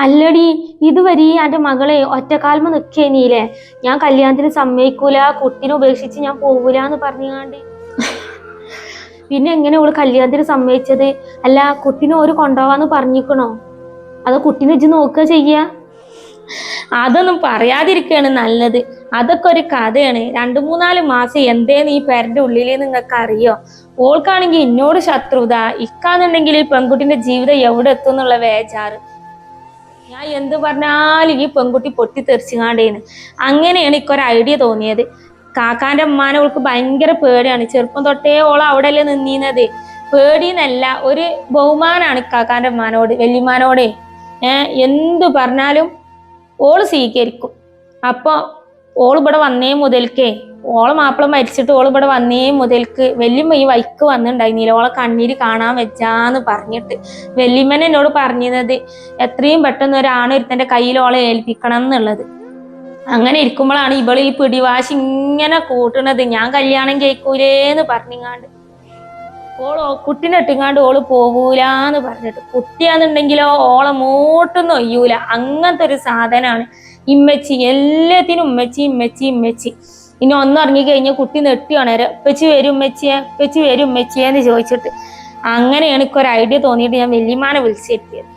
അല്ലടി ഇതുവരെ എന്റെ മകളെ ഒറ്റക്കാൽമ നിക്കേനീലേ. ഞാൻ കല്യാണത്തിന് സമ്മതിക്കൂല കുട്ടീനെ ഉപേക്ഷിച്ച് ഞാൻ പോകൂല എന്ന് പറഞ്ഞാണ്ട് പിന്നെ എങ്ങനെ ഓൾ കല്യാണത്തിന് സമ്മതിച്ചത്? അല്ല കുട്ടീനെ ഓര് കൊണ്ടുപോവാന്ന് പറഞ്ഞിക്കണോ? അത് കുട്ടീനെ വെച്ച് നോക്കുക ചെയ്യാ? അതൊന്നും പറയാതിരിക്കുകയാണ് നല്ലത്. അതൊക്കെ ഒരു കഥയാണ്. രണ്ടു മൂന്നാൽ മാസം എന്തേന്ന് ഈ പേരന്റെ ഉള്ളിലേ നിങ്ങൾക്ക് അറിയോ ഓൾക്കാണെങ്കിൽ എന്നോട് ശത്രുത. ഇക്കാന്നുണ്ടെങ്കിൽ പെൺകുട്ടിന്റെ ജീവിതം എവിടെ എത്തും എന്നുള്ള വേജാറ്. ഞാൻ എന്ത് പറഞ്ഞാലും ഈ പെൺകുട്ടി പൊട്ടി തെറിച്ചുകാണ്ടേന്ന് അങ്ങനെയാണ് ഇക്കൊരു ഐഡിയ തോന്നിയത്. കാക്കാന്റെ അമ്മാനെ അവൾക്ക് ഭയങ്കര പേടിയാണ്. ചെറുപ്പം തൊട്ടേ ഓൾ അവിടെയല്ലേ നിന്നീന്നത്. പേടിന്നല്ല ഒരു ബഹുമാനാണ് കാക്കാന്റെ അമ്മാനോട് വല്യമാനോടെ ഏഹ് എന്തു പറഞ്ഞാലും ഓൾ സ്വീകരിക്കും. അപ്പൊ ഓൾ ഇവിടെ വന്നേ മുതൽക്കേ ഓളെ മാപ്പിള മരിച്ചിട്ട് ഓൾ ഇവിടെ വന്നേ മുതൽക്ക് വല്യമ്മ ഈ വൈക്ക് വന്നിട്ടുണ്ടായിരുന്നില്ല ഓളെ കണ്ണീര് കാണാൻ വെച്ചാന്ന് പറഞ്ഞിട്ട് വല്യമ്മൻ എന്നോട് പറഞ്ഞത് എത്രയും പെട്ടെന്ന് ഒരാണ് ഒരുത്തന്റെ കയ്യിൽ ഓളെ ഏൽപ്പിക്കണം എന്നുള്ളത്. അങ്ങനെ ഇരിക്കുമ്പോഴാണ് ഇവൾ ഈ പിടിവാശി ഇങ്ങനെ കൂട്ടണത്. ഞാൻ കല്യാണം കേൾക്കൂലേന്ന് പറഞ്ഞിങ്ങാണ്ട്. ഓളോ കുട്ടിനെ ഇട്ടിങ്ങാണ്ട് ഓൾ പോകൂലാന്ന് പറഞ്ഞിട്ട്. കുട്ടിയാന്നുണ്ടെങ്കിലോ ഓളെ മൂട്ടൊന്നും ഒയ്യൂല. അങ്ങനത്തെ ഒരു സാധനമാണ് ഇമ്മച്ചി. എല്ലാത്തിനും ഉമ്മച്ചി ഇമ്മച്ചി ഇമ്മച്ചി. ഇനി ഒന്നിറങ്ങി കഴിഞ്ഞാൽ കുട്ടി നെട്ടി ഉണര. ഉപ്പച്ചി വരും ഉമ്മച്ചിയെ? ഉപ്പച്ചി വരും ഉമ്മച്ചിയെ എന്ന് ചോദിച്ചിട്ട്. അങ്ങനെ എനിക്ക് ഒരു ഐഡിയ തോന്നിയിട്ട് ഞാൻ വല്യമാനെ വിളിച്ചെത്തിയത്.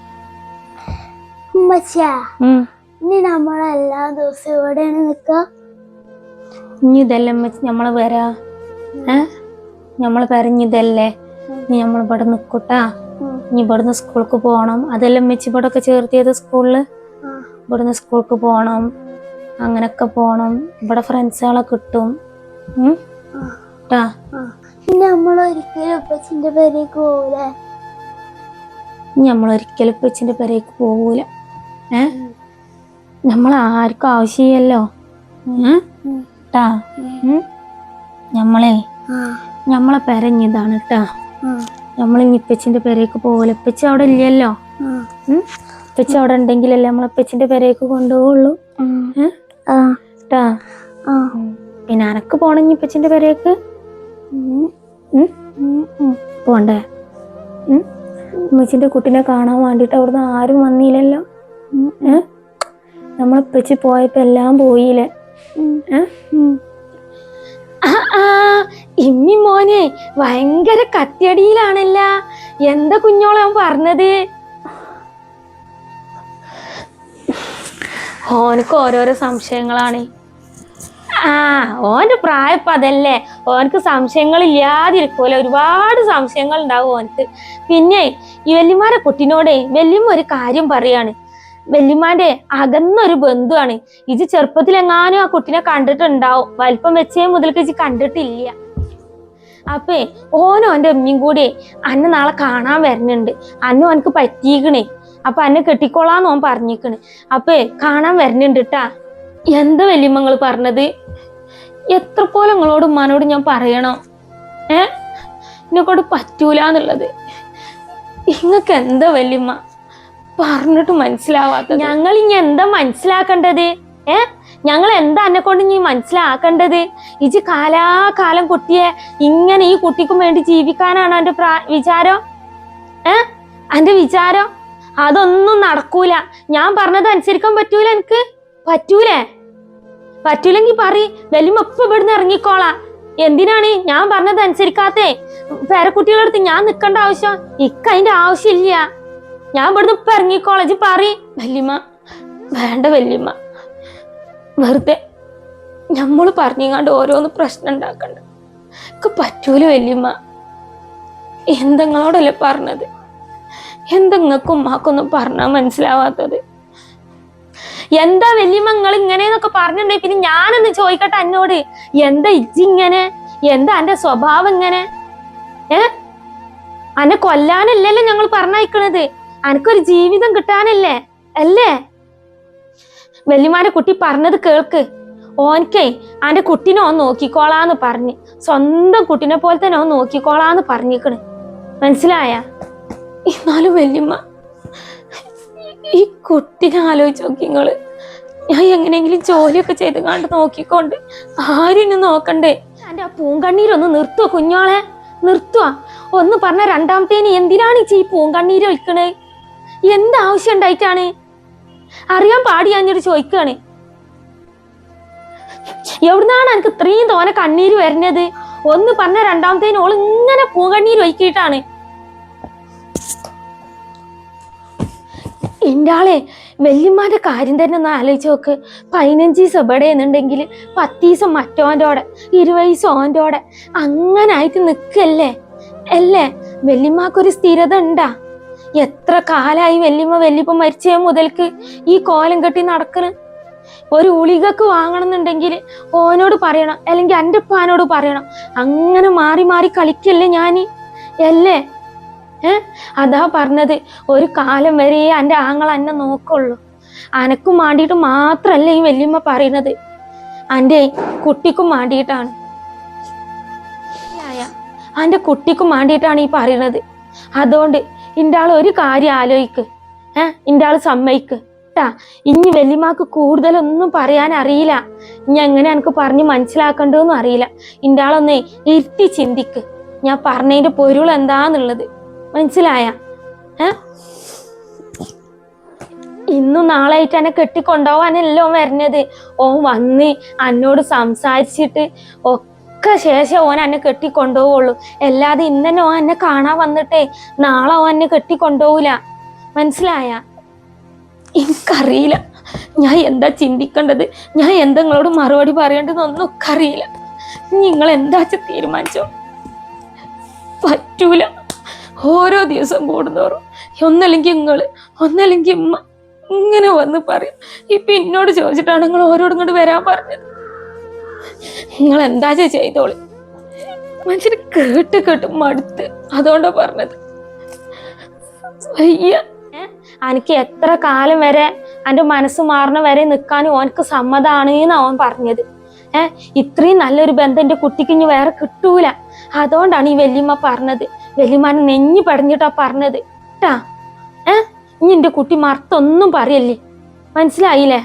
ഇനി നമ്മളെല്ലാ ദിവസവും ഇവിടെയാണ് നിക്ക? ഇനി ഇതല്ലേ ഉമ്മച്ചി നമ്മൾ വരാ? ഏ? നമ്മൾ പറഞ്ഞിതല്ലേ ഇനി നമ്മൾ ഇവിടെ നിക്കൂട്ടാ. ഇനി ഇവിടുന്ന് സ്കൂൾക്ക് പോകണം അതെല്ലാം ഉമ്മച്ചി ഇവിടെ ഒക്കെ ചേർത്തിയത് സ്കൂളിൽ? ഇവിടുന്ന് സ്കൂൾക്ക് പോകണം അങ്ങനൊക്കെ പോണം. ഇവിടെ ഫ്രണ്ട്സുകളെ കിട്ടും. നമ്മളൊരിക്കലും ഉപ്പച്ചിന്റെ പേരേക്ക് പോകൂലേ ഉപ്പച്ചിന്റെ പെരേക്ക് പോകൂല ഏ? നമ്മൾ ആർക്കും ആവശ്യമില്ലല്ലോ. ട്ടാ. നമ്മളെ. ഞമ്മളെ പെരഞ്ഞതാണ് ട്ടാ. നമ്മൾ ഇപ്പച്ചിന്റെ പെരേക്ക് പോകൂല ഇപ്പച്ചി അവിടെ ഇല്ലല്ലോ. ഉം? ഇപ്പച്ചി അവിടെ ഉണ്ടെങ്കിലല്ലേ നമ്മളെ ഇപ്പച്ചിന്റെ പെരേക്ക് കൊണ്ടുപോകുള്ളൂ ഏ? ട്ടാ പിന്നെ അനക്ക് പോണം ഇനി ഇപ്പച്ചിന്റെ പെരേക്ക്. പോണ്ടേ? ഉമ്മച്ചിന്റെ കുട്ടിനെ കാണാൻ വേണ്ടിട്ട് അവിടുന്ന് ആരും വന്നില്ലല്ലോ? നമ്മളിപ്പച്ചി പോയപ്പോ എല്ലാം പോയില്ലേ? ഇമ്മി മോനെ ഭയങ്കര കത്തിയടിയിലാണല്ല. എന്താ കുഞ്ഞോളെ പറഞ്ഞത്? ഓനക്ക് ഓരോരോ സംശയങ്ങളാണ്. ആ ഓന്റെ പ്രായപ്പ അതല്ലേ. ഓനക്ക് സംശയങ്ങൾ ഇല്ലാതിരിക്കുമല്ലോ ഒരുപാട് സംശയങ്ങൾ ഉണ്ടാവും ഓനക്ക്. പിന്നെ ഈ വല്യമാരെ കുട്ടിനോടെ വല്യമ്മ ഒരു കാര്യം പറയാണ്. വല്യമാന്റെ അകന്നൊരു ബന്ധുവാണ്. ഇത് ചെറുപ്പത്തിലെങ്ങാനും ആ കുട്ടിനെ കണ്ടിട്ടുണ്ടാവും. വലിപ്പം വെച്ചേ മുതൽക്ക് ഇജ് കണ്ടിട്ടില്ല. അപ്പേ ഓനും ഓന്റെ അമ്മയും കൂടെ അന്നെ നാളെ കാണാൻ വരുന്നുണ്ട്. അന്നും ഓനക്ക് പറ്റിയിക്കണേ അപ്പൊ അന്നെ കെട്ടിക്കോളാന്ന് ഓൻ പറഞ്ഞിക്കണ്. അപ്പേ കാണാൻ വരുന്നുണ്ട് ട്ടാ. എന്താ വല്യമ്മങ്ങൾ പറഞ്ഞത്? എത്ര പോലെ നിങ്ങളോട് ഉമ്മാനോട് ഞാൻ പറയണോ. ഏ? എന്നെക്കൊണ്ട് പറ്റൂല എന്നുള്ളത് നിങ്ങൾക്ക് എന്താ വല്യമ്മ? പറഞ്ഞിട്ട് മനസ്സിലാവാത്ത ഞങ്ങൾ ഇനി എന്താ മനസ്സിലാക്കേണ്ടത്? ഏ? ഞങ്ങൾ എന്താ എന്നെ കൊണ്ട് ഇനി മനസ്സിലാക്കേണ്ടത്? ഇജ് കാലാകാലം കുട്ടിയെ ഇങ്ങനെ ഈ കുട്ടിക്കും വേണ്ടി ജീവിക്കാനാണോ എന്റെ വിചാരം? ഏ? എന്റെ വിചാരം? അതൊന്നും നടക്കൂല. ഞാൻ പറഞ്ഞത് അനുസരിക്കാൻ പറ്റൂല എനിക്ക്? പറ്റൂലേ? പറ്റൂലെങ്കി പറ വലിയ ഇപ്പൊ ഇവിടുന്ന് ഇറങ്ങിക്കോളാ. എന്തിനാണ് ഞാൻ പറഞ്ഞത് അനുസരിക്കാത്തേ? പേരക്കുട്ടികളുടെ അടുത്ത് ഞാൻ നിക്കണ്ട ആവശ്യം. ഇക്ക അതിന്റെ ആവശ്യമില്ല ഞാൻ ഇവിടുന്ന് ഇപ്പൊ ഇറങ്ങിക്കോളാം. ഇജ്ജ് പറ വല്യമ്മ വേണ്ട വല്യമ്മ വെറുതെ നമ്മൾ പറഞ്ഞിങ്ങാണ്ട് ഓരോന്ന് പ്രശ്നം ഉണ്ടാക്കണ്ട ഒക്കെ പറ്റൂല വല്യമ്മ എന്തെങ്ങളോടല്ലേ പറഞ്ഞത്? എന്തെങ്ങൾക്കും ഉമ്മാക്കൊന്നും പറഞ്ഞാൽ മനസ്സിലാവാത്തത്? എന്താ വല്യമ്മ ഇങ്ങനെ ഇങ്ങനെന്നൊക്കെ പറഞ്ഞിട്ടുണ്ടെങ്കിൽ പിന്നെ ഞാനൊന്ന് ചോദിക്കട്ടെ എന്നോട് എന്താ ഇജ്ജിങ്ങനെ എന്താ എന്റെ സ്വഭാവം ഇങ്ങനെ? ഏ? അന്നെ കൊല്ലാനല്ലല്ലോ ഞങ്ങൾ പറഞ്ഞയക്കണത്. അനക്കൊരു ജീവിതം കിട്ടാനല്ലേ? അല്ലേ? വല്യമാരെ കുട്ടി പറഞ്ഞത് കേൾക്ക്. ഓൻക്കേ അന്റെ കുട്ടിനെ ഓൻ നോക്കിക്കോളാന്ന് പറഞ്ഞ്. സ്വന്തം കുട്ടിനെ പോലെ തന്നെ ഓൻ നോക്കിക്കോളാന്ന് പറഞ്ഞിക്കണ്. മനസ്സിലായ? എന്നാലും വല്യമ്മ ഈ കുട്ടിനെ ആലോചിച്ച് നോക്കി നിങ്ങൾ ഞാൻ എങ്ങനെയെങ്കിലും ജോലിയൊക്കെ ചെയ്ത് കണ്ട് നോക്കിക്കൊണ്ട് ആരും നോക്കണ്ടേ. എന്റെ ആ പൂങ്കണ്ണീരൊന്ന് നിർത്തുവോ കുഞ്ഞോളെ? നിർത്തുവാ. ഒന്ന് പറഞ്ഞ രണ്ടാമത്തേന് എന്തിനാണ് ഈ പൂങ്കണ്ണീര് ഒഴിക്കണേ? എന്താവശ്യം ഉണ്ടായിട്ടാണ്? അറിയാൻ പാടിയാഞ്ഞിട്ട് ചോദിക്കാണ് എവിടുന്നാണ് എനിക്ക് ഇത്രയും തോനെ കണ്ണീര് വരുന്നത്? ഒന്ന് പറഞ്ഞ രണ്ടാമത്തേന് ഓൾ ഇങ്ങനെ പൂങ്കണ്ണീര് ഒഴുക്കിയിട്ടാണ്. എന്റെ ആളെ വല്യമ്മാന്റെ കാര്യം തന്നെ ഒന്ന് ആലോചിച്ച് നോക്ക്. പതിനഞ്ച് ദിവസം ഇവിടെ എന്നുണ്ടെങ്കിൽ പത്ത് ദിവസം മറ്റോന്റെ കൂടെ ഇരുപത് ദിവസം അങ്ങനെ ആയിട്ട് നിൽക്കല്ലേ? അല്ലേ? വല്യമ്മക്കൊരു സ്ഥിരത ഉണ്ടാ. എത്ര കാലായി വല്യമ്മ വല്യപ്പ മരിച്ചേ മുതൽക്ക് ഈ കോലം കെട്ടി നടക്കണ്? ഒരു ഉളികക്ക് വാങ്ങണമെന്നുണ്ടെങ്കിൽ ഓനോട് പറയണം അല്ലെങ്കിൽ എന്റെ ഉപ്പാനോട് പറയണം. അങ്ങനെ മാറി മാറി കളിക്കല്ലേ ഞാൻ അല്ലേ? ഏ? അതാ പറഞ്ഞത്. ഒരു കാലം വരെ എന്റെ ആങ്ങൾ എന്നെ നോക്കുള്ളൂ. അനക്കും വേണ്ടിയിട്ട് മാത്രല്ല ഈ വല്യമ്മ പറയണത് എന്റെ കുട്ടിക്കും വേണ്ടിയിട്ടാണ് എന്റെ കുട്ടിക്കും വേണ്ടിയിട്ടാണ് ഈ പറയുന്നത്. അതുകൊണ്ട് ഇന്റെ ആൾ ഒരു കാര്യം ആലോചിക്ക് ഏ? ഇന്റെ ആൾ സമ്മതിക്ക്. ട്ടാ. ഇനി വല്യമ്മക്ക് കൂടുതലൊന്നും പറയാൻ അറിയില്ല. ഇനി എങ്ങനെ എനിക്ക് പറഞ്ഞ് മനസ്സിലാക്കേണ്ടതെന്നും അറിയില്ല. ഇന്റെ ആളൊന്നേ ഇരുത്തി ചിന്തിക്ക്. ഞാൻ പറഞ്ഞതിന്റെ പൊരുൾ എന്താന്നുള്ളത്. മനസ്സിലായ? ഇന്നും നാളായിട്ട് എന്നെ കെട്ടിക്കൊണ്ടോവാനല്ലോ വരുന്നത് ഓൻ വന്ന് എന്നോട് സംസാരിച്ചിട്ട് ഒക്കെ ശേഷം ഓൻ എന്നെ കെട്ടിക്കൊണ്ടുപോവുള്ളൂ. അല്ലാതെ ഇന്നെ ഓൻ എന്നെ കാണാൻ വന്നിട്ടേ നാളെ ഓൻ എന്നെ കെട്ടിക്കൊണ്ടുപോവില്ല മനസ്സിലായ? എനിക്കറിയില്ല. ഞാൻ എന്താ ചിന്തിക്കേണ്ടത്? ഞാൻ എന്താ നിങ്ങളോട് മറുപടി പറയേണ്ടതെന്നൊന്നും ഒക്കെ അറിയില്ല നിങ്ങൾ എന്താ തീരുമാനിച്ചോ? പറ്റൂല. ഓരോ ദിവസം കൂടുന്നോറും ഒന്നല്ലെങ്കിൽ നിങ്ങൾ ഒന്നല്ലെങ്കിൽ ഉമ്മ ഇങ്ങനെ വന്ന് പറയും. ഇപ്പൊ എന്നോട് ചോദിച്ചിട്ടാണ് നിങ്ങൾ ഓരോടും ഇങ്ങോട്ട് വരാൻ പറഞ്ഞത്. നിങ്ങൾ എന്താ ചെയ്തോളി? മനുഷ്യന് കേട്ട് കേട്ട് മടുത്ത് അതുകൊണ്ടാ പറഞ്ഞത്. എനിക്ക് എത്ര കാലം വരെ എന്റെ മനസ്സ് മാറണ വരെ നിൽക്കാൻ ഓനക്ക് സമ്മതാണ് എന്നാ പറഞ്ഞത്. ഏഹ് ഇത്രയും നല്ലൊരു ബന്ധം എന്റെ കുട്ടിക്ക് ഇനി വേറെ കിട്ടൂല. അതുകൊണ്ടാണ് ഈ വല്യമ്മ പറഞ്ഞത്. വല്യമ്മാനെ നെഞ്ഞു പടഞ്ഞിട്ടാ പറഞ്ഞത്. കേട്ടാ ഏ ഇനി എന്റെ കുട്ടി മറത്തൊന്നും പറയല്ലേ? മനസ്സിലായില്ലേ?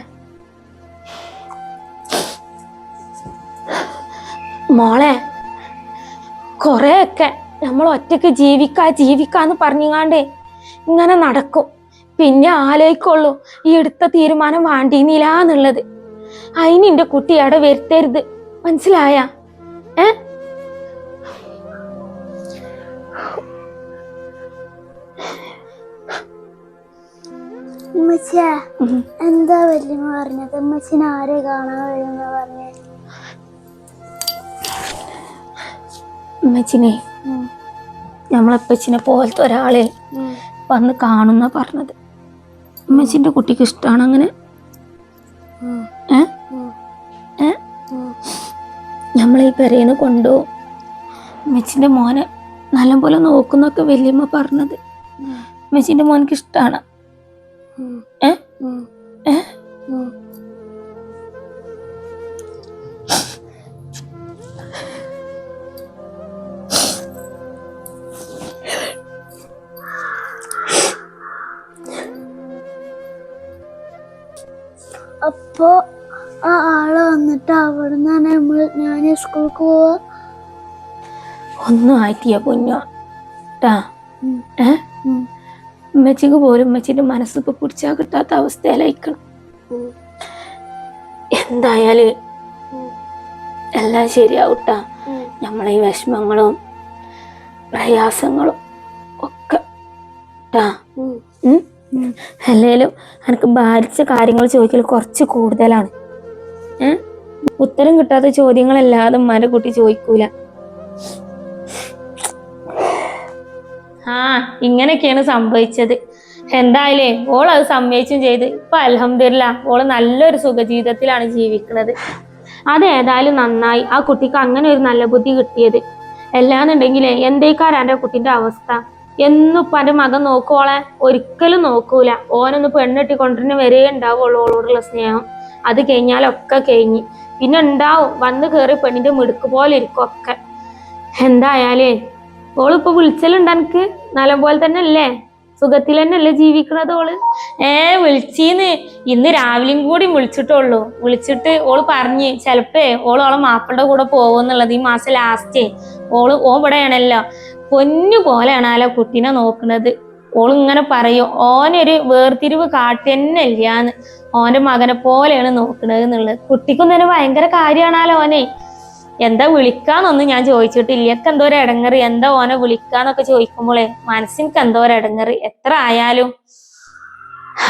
മോളെ കുറെയൊക്കെ നമ്മൾ ഒറ്റയ്ക്ക് ജീവിക്കാ ജീവിക്കാന്ന് പറഞ്ഞുങ്ങാണ്ടേ ഇങ്ങനെ നടക്കും. പിന്നെ ആലോചിക്കുള്ളൂ ഈ എടുത്ത തീരുമാനം വാണ്ടീന്നില്ലാന്നുള്ളത്. അതിന് എന്റെ കുട്ടി അവിടെ വരുത്തരുത്. മനസ്സിലായ? ഏ? എന്താ വല്യമ്മ പറഞ്ഞത്? ഉമ്മച്ചിനെ ആരെ കാണാൻ വരുന്ന പറഞ്ഞേ? ഉമ്മച്ചിനെ നമ്മളപ്പച്ചിനെ നമ്മളെപ്പച്ചിനെ പോലത്തെ ഒരാളെ വന്ന് കാണുന്ന പറഞ്ഞത്. അമ്മച്ചിന്റെ കുട്ടിക്ക് ഇഷ്ടമാണ് അങ്ങനെ. പെരേന്ന് കൊണ്ടുപോകും മെച്ചിന്റെ മോനെ നല്ലപോലെ നോക്കുന്നൊക്കെ വലിയമ്മ പറഞ്ഞത്. മെച്ചിന്റെ മോനക്ക് ഇഷ്ടമാണ് അപ്പോ. ആ ആൾ വന്നിട്ട് അവിടെ നിന്നാണ് നമ്മൾ ഞാൻ സ്കൂൾക്ക് പോവാ. ഒന്നും ആയിട്ടിയ പൊന്നോ. ട്ടാ. ഏ. ഉമ്മച്ചിക്ക് പോലും ഉമ്മച്ചിന്റെ മനസ്സിപ്പോ പിടിച്ചാൽ കിട്ടാത്ത അവസ്ഥയിലായിക്കണം. എന്തായാലും എല്ലാം ശരിയാവട്ടാ. നമ്മളെ ഈ വിഷമങ്ങളും പ്രയാസങ്ങളും ഒക്കെ. ട്ടാ. അല്ലേലും എനിക്ക് ഭാരിച്ച കാര്യങ്ങൾ ചോദിക്കൽ കുറച്ച് കൂടുതലാണ്. ഉത്തരം കിട്ടാത്ത ചോദ്യങ്ങളല്ലാതെ മര കുട്ടി ചോദിക്കൂല. ആ ഇങ്ങനെയൊക്കെയാണ് സംഭവിച്ചത്. എന്തായാലേ ഓൾ അത് സമ്മതിച്ചും ചെയ്ത്. ഇപ്പൊ അലഹമില്ല ഓൾ നല്ലൊരു സുഖജീവിതത്തിലാണ് ജീവിക്കുന്നത് അത് ഏതായാലും നന്നായി. ആ കുട്ടിക്ക് അങ്ങനെ ഒരു നല്ല ബുദ്ധി കിട്ടിയത്. എല്ലാന്നുണ്ടെങ്കിലേ എന്തേക്കാരാ എന്റെ കുട്ടിന്റെ അവസ്ഥ? എന്നും ഇപ്പൊ എന്റെ മകൻ നോക്കുവോളെ? ഒരിക്കലും നോക്കൂല. ഓനൊന്ന് പെണ്ണെട്ടി കൊണ്ടുവരുന്ന വരെ ഉണ്ടാവുള്ളൂ ഓളോടുള്ള സ്നേഹം. അത് കഴിഞ്ഞാലൊക്കെ കഴിഞ്ഞ്. പിന്നെ ഉണ്ടാവും വന്ന് കയറി പെണ്ണിന്റെ മിടുക്ക് പോലെ ഇരിക്കും ഒക്കെ എന്തായാലേ? ഓളിപ്പോ വിളിച്ചലുണ്ട് എനിക്ക് നല്ല പോലെ തന്നെ അല്ലേ സുഖത്തിൽ തന്നെ അല്ലേ ജീവിക്കണത് ഓൾ? ഏ വിളിച്ചീന്ന്. ഇന്ന് രാവിലെയും കൂടി വിളിച്ചിട്ടുള്ളൂ. വിളിച്ചിട്ട് ഓൾ പറഞ്ഞ് ചിലപ്പോ ഓൾ ഓളെ മാപ്പിളുടെ കൂടെ പോകുന്നുള്ളത് ഈ മാസം ലാസ്റ്റേ ഓൾ ഓ ഇവിടെയാണല്ലോ. പൊന്നു പോലെയാണ് ആ കുട്ടീനെ നോക്കണത്. ഓളിങ്ങനെ പറയും ഓനൊരു വേർതിരിവ് കാട്ടിന്നെ ഇല്ലാന്ന് ഓന്റെ മകനെ പോലെയാണ് നോക്കണത് എന്നുള്ളത്. കുട്ടിക്കും തന്നെ ഭയങ്കര കാര്യമാണല്ലോ ഓനെ. എന്താ വിളിക്കാന്നൊന്നും ഞാൻ ചോദിച്ചിട്ടില്ല. എനിക്ക് എന്തോ ഒരു ഇടങ്ങറ് എന്താ ഓനെ വിളിക്കാന്നൊക്കെ ചോദിക്കുമ്പോളേ മനസ്സിനക്ക് എന്തോ ഒരു ഇടങ്ങറ് എത്ര ആയാലും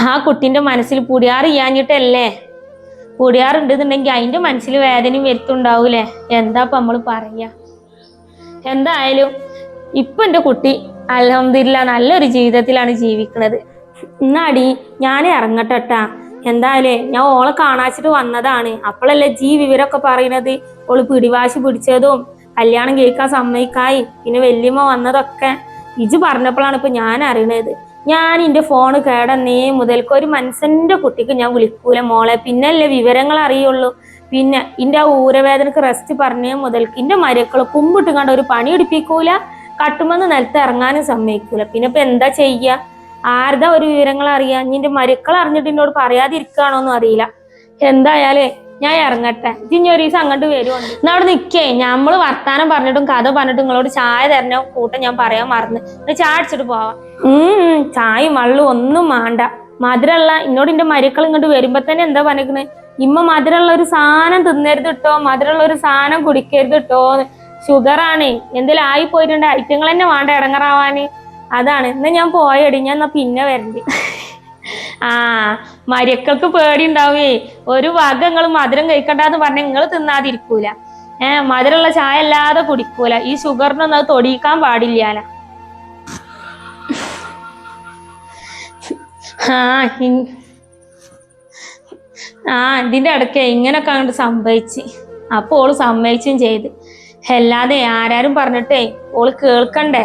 ആ കുട്ടിന്റെ മനസ്സിൽ പുടിയാറിയാഞ്ഞിട്ടല്ലേ പുടിയാറുണ്ടെന്നുണ്ടെങ്കിൽ അതിന്റെ മനസ്സിൽ വേദനയും വരുത്തുണ്ടാവൂലേ? എന്താ ഇപ്പൊ നമ്മൾ പറയാ? എന്തായാലും ഇപ്പൊ എന്റെ കുട്ടി അലഹമില്ല നല്ലൊരു ജീവിതത്തിലാണ് ജീവിക്കുന്നത്. എന്നാടി ഞാൻ ഇറങ്ങട്ടെട്ടാ. എന്തായാലേ ഞാൻ ഓളെ കാണാച്ചിട്ട് വന്നതാണ്. അപ്പോഴല്ലേ ജീ വിവരമൊക്കെ പറയണത്. ഓൾ പിടിവാശി പിടിച്ചതും കല്യാണം കേൾക്കാൻ സമ്മതിക്കായി പിന്നെ വല്യമ്മ വന്നതൊക്കെ ഇജ് പറഞ്ഞപ്പോഴാണ് ഇപ്പൊ ഞാൻ അറിയണത്. ഞാൻ എന്റെ ഫോണ് കേടന്നേ മുതൽക്ക് ഒരു മനസ്സന്റെ കുട്ടിക്ക് ഞാൻ വിളിക്കൂല മോളെ. പിന്നല്ലേ വിവരങ്ങൾ അറിയുള്ളൂ. പിന്നെ ഇന്റെ ആ ഊരവേദനക്ക് റെസ്റ്റ് പറഞ്ഞേ മുതൽക്ക് ഇന്റെ മരക്കൾ കുമ്പിട്ട് കണ്ട ഒരു പണി എടുപ്പിക്കൂല കട്ടുമെന്ന് നിലത്ത് ഇറങ്ങാനും സമ്മതിക്കൂല. പിന്നെ ഇപ്പൊ എന്താ ചെയ്യ? ആരുടെ ഒരു വിവരങ്ങൾ അറിയാം? നിന്റെ മരുക്കൾ അറിഞ്ഞിട്ട് എന്നോട് പറയാതിരിക്കുകയാണോന്നും അറിയില്ല. എന്തായാലേ ഞാൻ ഇറങ്ങട്ടെ. ഇനി ഒരു ദിവസം അങ്ങോട്ട് വരുവാണ് എന്നാ അവിടെ നിൽക്കേ ഞമ്മൾ വർത്താനം പറഞ്ഞിട്ടും കഥ പറഞ്ഞിട്ടും നിങ്ങളോട് ചായ തരണ? കൂട്ടം ഞാൻ പറയാൻ മറന്ന്. ചായ അടിച്ചിട്ട് പോവാം. ഉം ചായയും വള്ളും ഒന്നും വേണ്ട മധുരമുള്ള എന്നോട് എന്റെ മരുക്കൾ ഇങ്ങോട്ട് വരുമ്പോ തന്നെ എന്താ പറഞ്ഞിരിക്കുന്നത് ഇമ്മ മധുരമുള്ള ഒരു സാധനം തിന്നരുത് കേട്ടോ. മധുരമുള്ള ഒരു സാധനം കുടിക്കരുത് കേട്ടോ ഷുഗർ ആണ്. എന്തെങ്കിലും ആയി പോയിട്ടുണ്ട് ഐറ്റങ്ങൾ തന്നെ വേണ്ട ഇടങ്ങറാവാന് അതാണ്. എന്നാ ഞാൻ പോയടി. ഞാൻ എന്നാ പിന്നെ വരണ്ട്. ആ മരിയക്കൾക്ക് പേടി ഉണ്ടാവേ ഒരു വക നിങ്ങൾ മധുരം കഴിക്കണ്ടെന്ന് പറഞ്ഞ നിങ്ങൾ തിന്നാതിരിക്കൂല. ഏഹ് മധുരമുള്ള ചായ അല്ലാതെ കുടിക്കൂല. ഈ ഷുഗറിനൊന്നും അത് തൊടിയിക്കാൻ പാടില്ല ആ ആ ഇതിന്റെ ഇടയ്ക്ക് ഇങ്ങനൊക്കെ അങ്ങോട്ട് സംഭവിച്ച്. അപ്പോൾ ഓൾ സമ്മതിച്ചും ചെയ്ത്. അല്ലാതെ ആരാരും പറഞ്ഞിട്ടേ ഓൾ കേൾക്കണ്ടേ?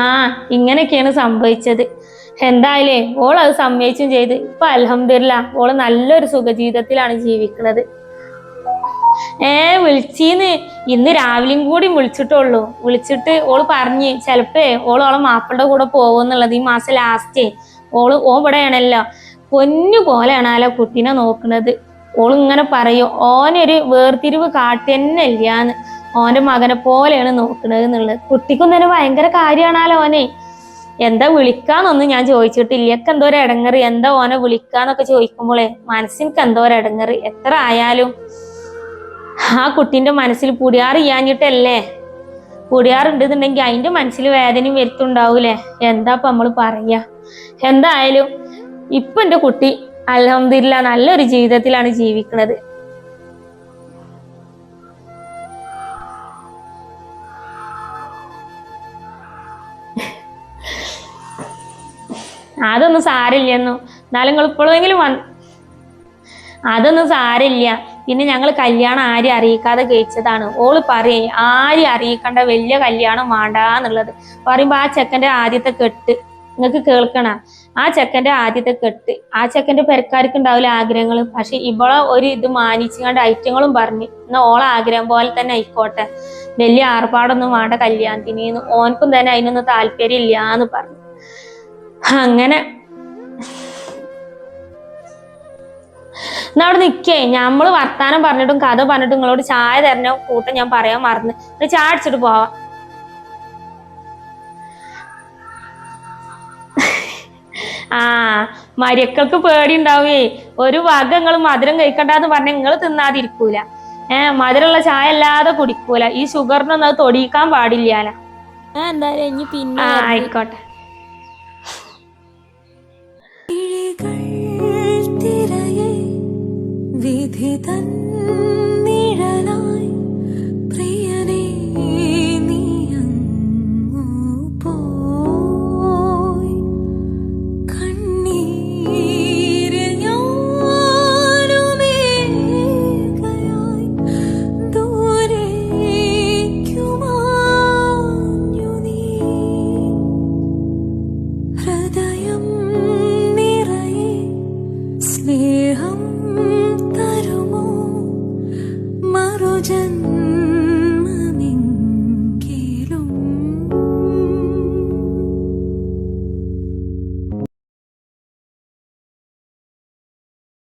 ആ ഇങ്ങനെയൊക്കെയാണ് സംഭവിച്ചത്. എന്തായാലേ ഓൾ അത് സമ്മതിച്ചും ചെയ്ത്. ഇപ്പൊ അലഹമില്ല ഓൾ നല്ലൊരു സുഖജീവിതത്തിലാണ് ജീവിക്കുന്നത് ഏ വിളിച്ചീന്ന്. ഇന്ന് രാവിലെയും കൂടി വിളിച്ചിട്ടുള്ളൂ. വിളിച്ചിട്ട് ഓൾ പറഞ്ഞ് ചെലപ്പേ ഓൾ ഓളെ മാപ്പിളുടെ കൂടെ പോകുന്നുള്ളത് ഈ മാസം ലാസ്റ്റേ ഓൾ ഓ ഇവിടെയാണല്ലോ. പൊന്നു പോലെയാണല്ലോ കുട്ടീനെ നോക്കുന്നത് ഓൾ ഇങ്ങനെ പറയും ഓനൊരു വേർതിരിവ് കാട്ടിന്നെ ഇല്ലാന്ന് ഓന്റെ മകനെ പോലെയാണ് നോക്കുന്നത് എന്നുള്ളത്. കുട്ടിക്കും തന്നെ ഭയങ്കര കാര്യമാണല്ലോ ഓനെ. എന്താ വിളിക്കാന്നൊന്നും ഞാൻ ചോദിച്ചിട്ടില്ല. ഒക്കെ എന്തോ ഒരു ഇടങ്ങറി എന്താ ഓനെ വിളിക്കാന്നൊക്കെ ചോദിക്കുമ്പോളേ മനസ്സിനക്ക് എന്തോ ഒരു ഇടങ്ങറി എത്ര ആയാലും ആ കുട്ടിന്റെ മനസ്സിൽ പുടിയാറിയാഞ്ഞിട്ടല്ലേ പുടിയാറുണ്ടെന്നുണ്ടെങ്കിൽ അതിന്റെ മനസ്സിൽ വേദനയും വരുത്തുണ്ടാവൂലേ? എന്താ ഇപ്പൊ നമ്മൾ പറയാ? എന്തായാലും ഇപ്പൊ എന്റെ കുട്ടി അലഹമില്ല നല്ലൊരു ജീവിതത്തിലാണ് ജീവിക്കുന്നത് അതൊന്നും സാരില്ലെന്നു എന്നാലും നിങ്ങൾ ഇപ്പോഴെങ്കിലും വന്ന് അതൊന്നും സാരില്ല പിന്നെ ഞങ്ങൾ കല്യാണം ആരും അറിയിക്കാതെ കഴിച്ചതാണ്. ഓൾ പറയേ ആരും അറിയിക്കേണ്ട വലിയ കല്യാണം വേണ്ടാന്നുള്ളത്. പറയുമ്പോ ആ ചെക്കന്റെ ആദ്യത്തെ കെട്ട്. നിങ്ങൾക്ക് കേൾക്കണ. ആ ചെക്കന്റെ ആദ്യത്തെ കെട്ട് ആ ചെക്കന്റെ പെരക്കാർക്ക് ഉണ്ടാവില്ല ആഗ്രഹങ്ങൾ. പക്ഷെ ഇവളെ ഒരു ഇത് മാനിച്ചുകൊണ്ട് ഐറ്റങ്ങളും പറഞ്ഞു എന്നാ ഓളെ ആഗ്രഹം പോലെ തന്നെ ആയിക്കോട്ടെ. വലിയ ആർപ്പാടൊന്നും വേണ്ട കല്യാണത്തിന്. ഓനക്കും തന്നെ അതിനൊന്നും താല്പര്യം എന്ന് പറഞ്ഞു. അങ്ങനെ എന്നാ അവിടെ നിക്കേ. ഞമ്മൾ വർത്താനം പറഞ്ഞിട്ടും കഥ പറഞ്ഞിട്ടും നിങ്ങളോട് ചായ തരണ കൂട്ടം ഞാൻ പറയാൻ മറന്ന്. ചായ അടിച്ചിട്ട് പോവാം. ആ മരിയക്കൾക്ക് പേടി ഉണ്ടാവേ ഒരു വക നിങ്ങൾ മധുരം കഴിക്കണ്ടെന്ന് പറഞ്ഞ നിങ്ങൾ തിന്നാതിരിക്കൂല. ഏഹ് മധുരമുള്ള ചായ അല്ലാതെ കുടിക്കൂല. ഈ ഷുഗറിനൊന്നും അത് തൊടിയിക്കാൻ പാടില്ല ആ. ആയിക്കോട്ടെ. തിരയെ വിധി തൻ